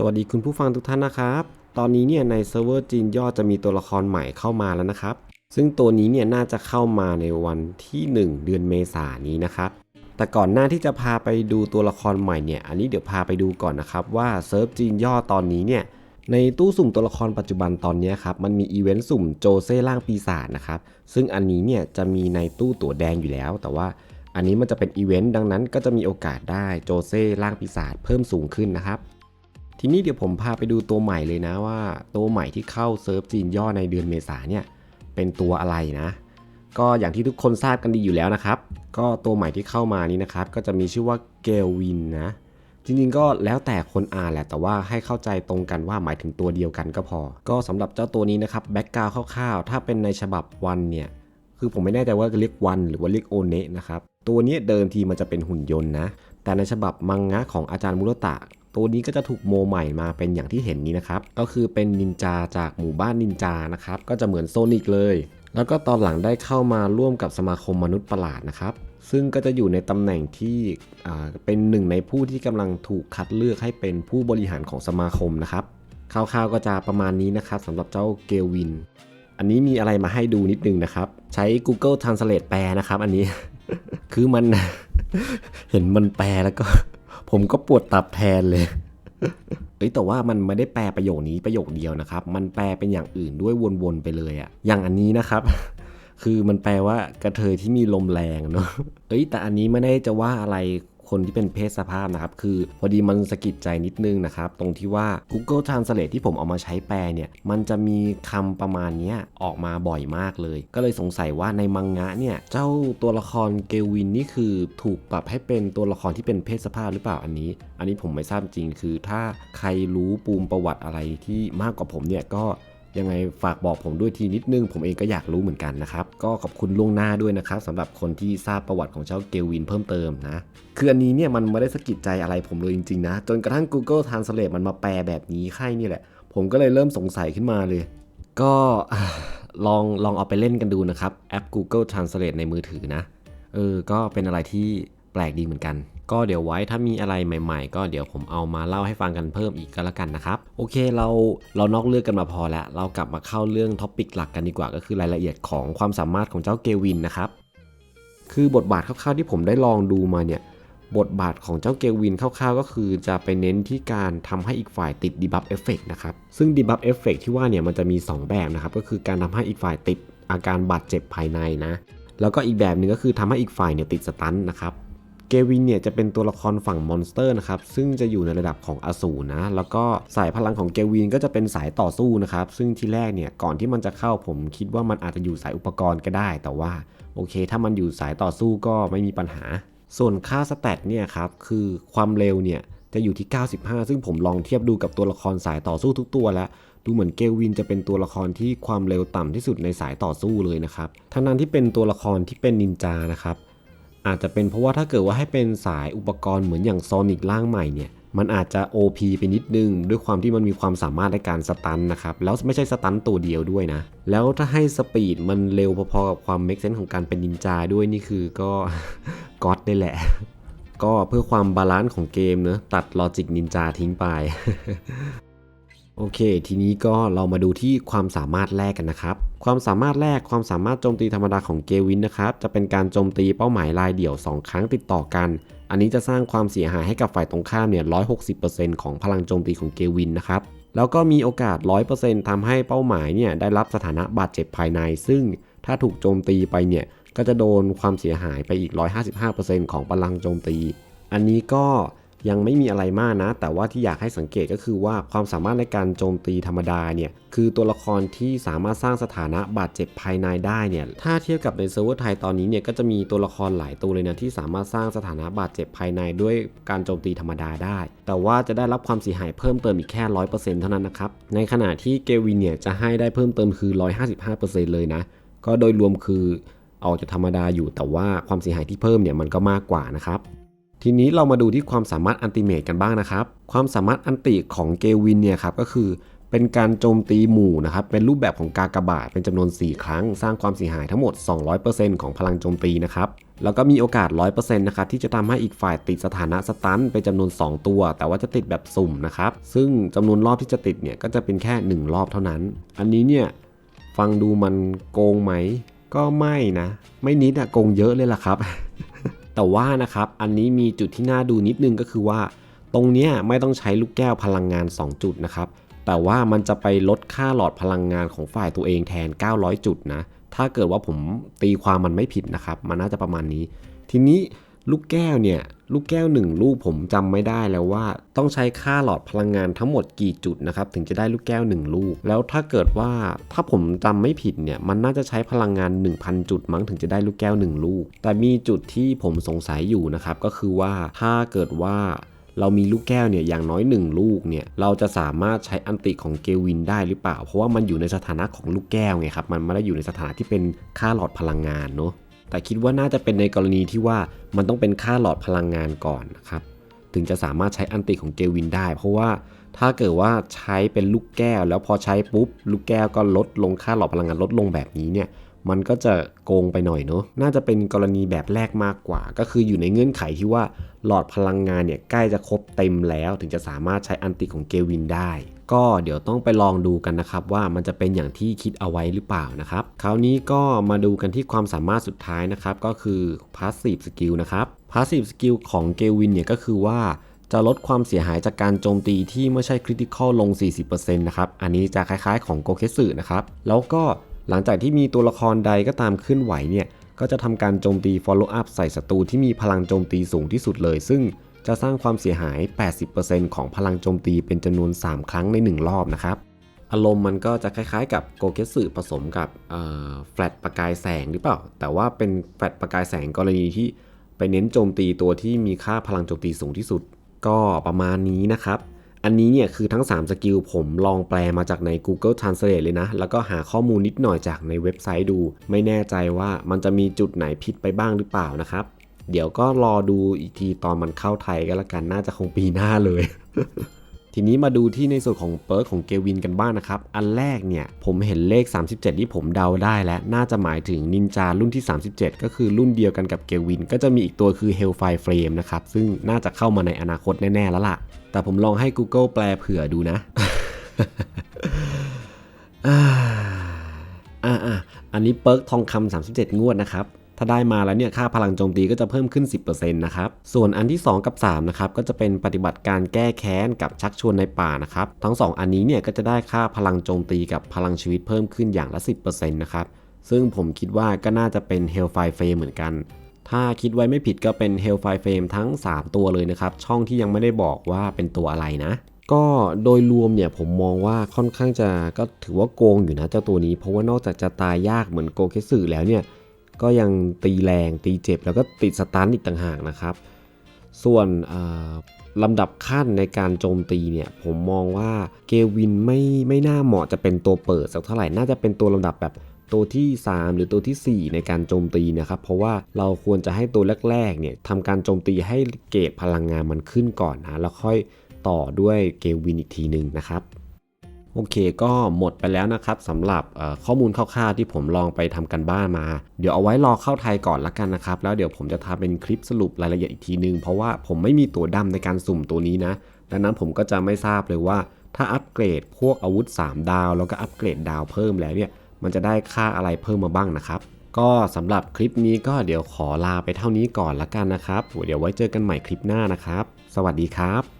สวัสดีคุณผู้ฟังทุกท่านนะครับ ตอนนี้เนี่ยในเซิร์ฟเวอร์จีนย่อจะมีตัวละครใหม่เข้ามาแล้วนะครับ ซึ่งตัวนี้เนี่ยน่าจะเข้ามาในวันที่ 1 เดือนเมษายนนี้นะครับ แต่ก่อนหน้าที่จะพาไปดูตัวละครใหม่เนี่ย อันนี้เดี๋ยวพาไปดูก่อนนะครับว่าเซิร์ฟจีนย่อตอนนี้เนี่ย ในตู้สุ่มตัวละครปัจจุบันตอนนี้ครับ มันมีอีเวนต์สุ่มโจเซ่ล่างปีศาจนะครับ ซึ่งอันนี้เนี่ยจะมีในตู้ตั๋วแดงอยู่แล้ว แต่ว่าอันนี้มันจะเป็นอีเวนต์ดังนั้นก็จะมีโอกาสได้โจเซ่ล่างปีศาจเพิ่มสูงขึ้นนะครับ ทีนี้เดี๋ยวผมพาไปดูตัวใหม่เลยนะว่า ตัวใหม่ที่เข้าเซิร์ฟจีนย่อในเดือนเมษาเนี่ยเป็นตัวอะไรนะ ก็อย่างที่ทุกคนทราบกันดีอยู่แล้วนะครับ ก็ตัวใหม่ที่เข้ามานี้นะครับ ก็จะมีชื่อว่าเกลวินนะ จริงๆก็แล้วแต่คนอ่านแหละ แต่ว่าให้เข้าใจตรงกันว่าหมายถึงตัวเดียวกันก็พอ ก็สำหรับเจ้าตัวนี้นะครับแบ็กกราวคร่าวๆ ถ้าเป็นในฉบับวันเนี่ย คือผมไม่แน่ใจว่าเรียกวันหรือว่าเรียกโอเนะนะครับ ตัวนี้เดิมทีมันจะเป็นหุ่นยนต์นะ แต่ในฉบับมังงะของอาจารย์มุรตะ ตัวนี้ก็จะถูกโมใหม่มาเป็นอย่างที่เห็นนี้นะครับ ก็คือเป็นนินจาจากหมู่บ้านนินจานะครับ ก็จะเหมือนโซนิกเลย แล้วก็ตอนหลังได้เข้ามาร่วมกับสมาคมมนุษย์ประหลาดนะครับ ซึ่งก็จะอยู่ในตำแหน่งที่เป็นหนึ่งในผู้ที่กำลังถูกคัดเลือกให้เป็นผู้บริหารของสมาคมนะครับคร่าวๆก็จะประมาณนี้นะครับสำหรับเจ้าเกลวิน อันนี้มีอะไรมาให้ดูนิดนึงนะครับ ใช้ Google Translate แปลนะครับ อันนี้ คือมัน เห็นมันแปลแล้วก็ ผมก็ปวดตับแทนเลยเอ้ยแต่ว่ามันไม่ได้แปลประโยคนี้ประโยคเดียวนะครับ มันแปลเป็นอย่างอื่นด้วยวนๆไปเลยอะอย่างอันนี้นะครับ คือมันแปลว่ากระเทยที่มีลมแรงเนาะเอ้ยแต่อันนี้ไม่ได้จะว่าอะไร คนที่เป็นเพศสภาพนะครับ คือพอดีมันสะกิดใจนิดนึงนะครับ ตรงที่ว่า Google Translate ที่ผมเอามาใช้แปลเนี่ย มันจะมีคำประมาณนี้ออกมาบ่อยมากเลย ก็เลยสงสัยว่าในมังงะเนี่ย เจ้าตัวละครเกลวินนี่คือถูกปรับให้เป็นตัวละครที่เป็นเพศสภาพหรือเปล่าอันนี้ อันนี้ผมไม่ทราบจริง คือถ้าใครรู้ปูมประวัติอะไรที่มากกว่าผมเนี่ยก็ ยังไงฝากบอกผมด้วยทีนิดนึง ผมเองก็อยากรู้เหมือนกันนะครับ ก็ขอบคุณล่วงหน้าด้วยนะครับสำหรับคนที่ทราบประวัติของเจ้าเกลวินเพิ่มเติมนะ คืออันนี้เนี่ยมันไม่ได้สะกิดใจอะไรผมเลยจริงๆนะ จนกระทั่ง Google Translate มันมาแปลแบบนี้ใช่นี่แหละ ผมก็เลยเริ่มสงสัยขึ้นมาเลย ก็ลองลองเอาไปเล่นกันดูนะครับแอป Google Translate ในมือถือนะเออก็เป็นอะไรที่แปลกดีเหมือนกัน ก็เดี๋ยวไว้ถ้ามีอะไรใหม่ๆ ก็เดี๋ยวผมเอามาเล่าให้ฟังกันเพิ่มอีกก็แล้วกันนะครับโอเคเราเรานอกเรื่องกันมาพอแล้ว เรากลับมาเข้าเรื่องท็อปิกหลักกันดีกว่าก็คือรายละเอียดของความสามารถของเจ้าเกวินนะครับคือบทบาทคร่าวๆที่ผมได้ลองดูมาเนี่ยบทบาทของเจ้าเกวินคร่าวๆ ก็คือจะไปเน้นที่การทำให้อีกฝ่ายติด debuff effect นะครับ ซึ่ง debuff effect ที่ว่าเนี่ยมันจะมี 2 แบบนะครับ ก็คือการทำให้อีกฝ่ายติดอาการบาดเจ็บภายในนะ แล้วก็อีกแบบหนึ่งก็คือทำให้อีกฝ่ายเนี่ยติดสตันนะครับ เกวินเนี่ยจะเป็นตัวละครฝั่งมอนสเตอร์นะครับซึ่งจะอยู่ในระดับของอสูรนะแล้วก็สายพลังของเกวินก็จะเป็นสายต่อสู้นะครับซึ่งที่แรกเนี่ยก่อนที่มันจะเข้าผมคิดว่ามันอาจจะอยู่สายอุปกรณ์ก็ได้ แต่ว่าโอเค ถ้ามันอยู่สายต่อสู้ก็ไม่มีปัญหา ส่วนค่าสแตทเนี่ยครับคือความเร็วเนี่ยจะอยู่ที่ 95 ซึ่งผมลองเทียบดูกับตัวละครสายต่อสู้ทุกตัวแล้วดูเหมือนเกลวินจะเป็นตัวละครที่ความเร็วต่ำที่สุดในสายต่อสู้เลยนะครับทั้งนั้นที่เป็นตัวละครที่เป็นนินจานะครับ อาจจะเป็นเพราะว่าถ้าเกิดว่าให้เป็นสายอุปกรณ์เหมือนอย่างโซนิกร่างใหม่เนี่ยมันอาจจะ OP ไปนิดนึง ด้วยความที่มันมีความสามารถในการสตันนะครับ แล้วไม่ใช่สตันตัวเดียวด้วยนะ แล้วถ้าให้สปีดมันเร็วพอๆกับความเมคเซนส์ของการเป็นนินจาด้วยนี่คือก็ก๊อตได้แหละ ก็เพื่อความบาลานซ์ของเกมเนอะตัดลอจิกนินจาทิ้งไป โอเค ทีนี้ก็เรามาดูที่ความสามารถแรกกันนะครับ ความสามารถแรกความสามารถโจมตีธรรมดาของเกวินนะครับ จะเป็นการโจมตีเป้าหมายรายเดี่ยว 2 ครั้งติดต่อกัน อันนี้จะสร้างความเสียหายให้กับฝ่ายตรงข้ามเนี่ย160%ของพลังโจมตีของเกวินนะครับ แล้วก็มีโอกาส 100%ทำให้เป้าหมายเนี่ยได้รับสถานะบาดเจ็บภายใน ซึ่งถ้าถูกโจมตีไปเนี่ยก็จะโดนความเสียหายไปอีก 155%ของพลังโจมตี อันนี้ก็ ยังไม่มีอะไรมากนะ แต่ว่าที่อยากให้สังเกตก็คือว่าความสามารถในการโจมตีธรรมดาเนี่ยคือตัวละครที่สามารถสร้างสถานะบาดเจ็บภายในได้เนี่ยถ้าเทียบกับในเซิร์ฟเวอร์ไทยตอนนี้เนี่ยก็จะมีตัวละครหลายตัวเลยนะที่สามารถสร้างสถานะบาดเจ็บภายในด้วยการโจมตีธรรมดาได้ แต่ว่าจะได้รับความเสียหายเพิ่มเติมอีกแค่100%เท่านั้นนะครับในขณะที่เกวินเนี่ยจะให้ได้เพิ่มเติมคือ155%เลยนะก็โดยรวมคือเอาจะธรรมดาอยู่แต่ว่าความเสียหายที่เพิ่มเนี่ยมันก็มากกว่านะครับ ทีนี้เรามาดูที่ความสามารถอันติเมตกันบ้างนะครับ ความสามารถอันติของเกวินเนี่ยครับก็คือเป็นการโจมตีหมู่นะครับ เป็นรูปแบบของกากบาทเป็นจำนวน 4 ครั้ง สร้างความเสียหายทั้งหมด 200%ของพลังโจมตีนะครับ แล้วก็มีโอกาส 100%นะครับที่จะทำให้อีกฝ่ายติดสถานะสตันเป็นจำนวน 2 ตัว แต่ว่าจะติดแบบสุ่มนะครับ ซึ่งจำนวนรอบที่จะติดเนี่ยก็จะเป็นแค่ 1 รอบเท่านั้น อันนี้เนี่ยฟังดูมันโกงไหม ก็ไม่นะ ไม่นิดอะโกงเยอะเลยล่ะครับ แต่ว่านะครับอันนี้มีจุดที่น่าดูนิดนึงก็คือว่า ตรงเนี้ยไม่ต้องใช้ลูกแก้วพลังงาน 2 จุดนะครับแต่ว่ามันจะไปลดค่าหลอดพลังงานของฝ่ายตัวเองแทน 900 จุดนะถ้าเกิดว่าผมตีความมันไม่ผิดนะครับ มันน่าจะประมาณนี้ ทีนี้ ลูกแก้วเนี่ย ลูกแก้วหนึ่งลูกผมจำไม่ได้แล้วว่า ต้องใช้ค่าหลอดพลังงานทั้งหมดกี่จุดนะครับ ถึงจะได้ลูกแก้วหนึ่งลูก แล้วถ้าเกิดว่าถ้าผมจำไม่ผิดเนี่ย มันน่าจะใช้พลังงาน 1,000 จุดมั้งถึงจะได้ลูกแก้วหนึ่งลูก แต่มีจุดที่ผมสงสัยอยู่นะครับ ก็คือว่าถ้าเกิดว่าเรามีลูกแก้วเนี่ยอย่างน้อย 1 ลูกเนี่ยเราจะสามารถใช้อันติของเกวินได้หรือเปล่า เพราะว่ามันอยู่ในสถานะของลูกแก้วไงครับมันไม่ได้อยู่ในสถานะที่เป็นค่าหลอดพลังงานเนาะ แต่คิดว่าน่าจะเป็นในกรณีที่ว่ามันต้องเป็นค่าหลอดพลังงานก่อนนะครับ ถึงจะสามารถใช้อันติของเกวินได้ เพราะว่าถ้าเกิดว่าใช้เป็นลูกแก้ว แล้วพอใช้ปุ๊บ ลูกแก้วก็ลดลงค่าหลอดพลังงานลดลงแบบนี้เนี่ยมันก็จะโกงไปหน่อยเนาะ น่าจะเป็นกรณีแบบแรกมากกว่า ก็คืออยู่ในเงื่อนไขที่ว่าหลอดพลังงานเนี่ยใกล้จะครบเต็มแล้ว ถึงจะสามารถใช้อันติของเกวินได้ ก็เดี๋ยวต้องไปลองดูกันนะครับว่ามันจะเป็นอย่างที่คิดเอาไว้หรือเปล่านะครับ คราวนี้ก็มาดูกันที่ความสามารถสุดท้ายนะครับ ก็คือ Passive Skill นะครับ Passive Skill ของเกวินเนี่ยก็คือว่าจะลดความเสียหายจากการโจมตีที่ไม่ใช่คริติคอลลง 40%นะครับ อันนี้จะคล้ายๆของโกเคสึนะครับ แล้วก็หลังจากที่มีตัวละครใดก็ตามเคลื่อนไหวเนี่ย ก็จะทำการโจมตี follow up ใส่ศัตรูที่มีพลังโจมตีสูงที่สุดเลย ซึ่ง จะสร้างความเสียหาย 80%ของพลังโจมตีเป็นจำนวน 3 ครั้งใน 1 รอบนะครับ อารมณ์มันก็จะคล้ายๆ กับโกเกสึผสมกับแฟลตประกายแสงหรือเปล่า แต่ว่าเป็นแฟลตประกายแสงกรณีที่ไปเน้นโจมตีตัวที่มีค่าพลังโจมตีสูงที่สุด ก็ประมาณนี้นะครับ อันนี้เนี่ยคือทั้ง 3 สกิลผมลองแปลมาจากใน Google Translate เลยนะ แล้วก็หาข้อมูลนิดหน่อยจากในเว็บไซต์ดู ไม่แน่ใจว่ามันจะมีจุดไหนผิดไปบ้างหรือเปล่านะครับ เดี๋ยวก็รอดูอีกทีตอนมันเข้าไทยก็แล้วกัน น่าจะคงปีหน้าเลย ทีนี้มาดูที่ในส่วนของเปิร์กของเกวินกันบ้างนะครับ อันแรกเนี่ย ผมเห็นเลข 37 ที่ผมเดาได้และน่าจะหมายถึงนินจารุ่นที่ 37 ก็คือรุ่นเดียวกันกับเกวิน ก็จะมีอีกตัวคือ Hellfire Flame นะครับ ซึ่งน่าจะเข้ามาในอนาคตแน่ๆแล้วล่ะ แต่ผมลองให้ Google แปลเผื่อดูนะอ่าอ่าอ่าอันนี้เปิร์กทองคำ37 งวดนะครับ ถ้าได้มาแล้วเนี่ยค่าพลังโจมตีก็จะเพิ่มขึ้น 10%นะครับ ส่วนอันที่ 2 กับ 3 นะครับ ก็จะเป็นปฏิบัติการแก้แค้นกับชักชวนในป่านะครับ ทั้ง 2 อันนี้เนี่ยก็จะได้ค่าพลังโจมตีกับพลังชีวิตเพิ่มขึ้นอย่างละ 10%นะครับ ซึ่งผมคิดว่าก็น่าจะเป็น Hellfire Flame เหมือนกัน ถ้าคิดไว้ไม่ผิดก็เป็น Hellfire Flame ทั้ง 3 ตัวเลยนะครับ ช่องที่ยังไม่ได้บอกว่าเป็นตัวอะไรนะก็โดยรวมเนี่ยผมมองว่าค่อนข้างจะก็ถือว่าโกงอยู่นะเจ้าตัวนี้ เพราะว่านอกจากจะตายยากเหมือนโกเคสึแล้วเนี่ย ก็ยังตีแรงตีเจ็บแล้วก็ติดสตันอีกต่างหากนะครับ ส่วนลำดับขั้นในการโจมตีเนี่ย ผมมองว่าเกวินไม่ไม่น่าเหมาะจะเป็นตัวเปิดสักเท่าไหร่น่าจะเป็นตัวลำดับแบบตัวที่ 3 หรือตัวทีสี่4 ในการโจมตีนะครับ เพราะว่าเราควรจะให้ตัวแรกๆเนี่ยทำการโจมตีให้เกรดพลังงานมันขึ้นก่อนนะแล้วค่อยต่อด้วยเกวินอีกทีหนึ่งนะครับ โอเคก็หมดไปแล้วนะครับสำหรับข้อมูลคร่าวๆที่ผมลองไปทำกันบ้านมา เดี๋ยวเอาไว้รอเข้าไทยก่อนละกันนะครับ แล้วเดี๋ยวผมจะทำเป็นคลิปสรุปรายละเอียดอีกทีนึง เพราะว่าผมไม่มีตัวดำในการสุ่มตัวนี้นะ ดังนั้นผมก็จะไม่ทราบเลยว่า ถ้าอัปเกรดพวกอาวุธ 3 ดาว แล้วก็อัปเกรดดาวเพิ่มแล้วเนี่ยมันจะได้ค่าอะไรเพิ่มมาบ้างนะครับก็สำหรับคลิปนี้ก็เดี๋ยวขอลาไปเท่านี้ก่อนละกันนะครับ เดี๋ยวไว้เจอกันใหม่คลิปหน้านะครับ สวัสดีครับ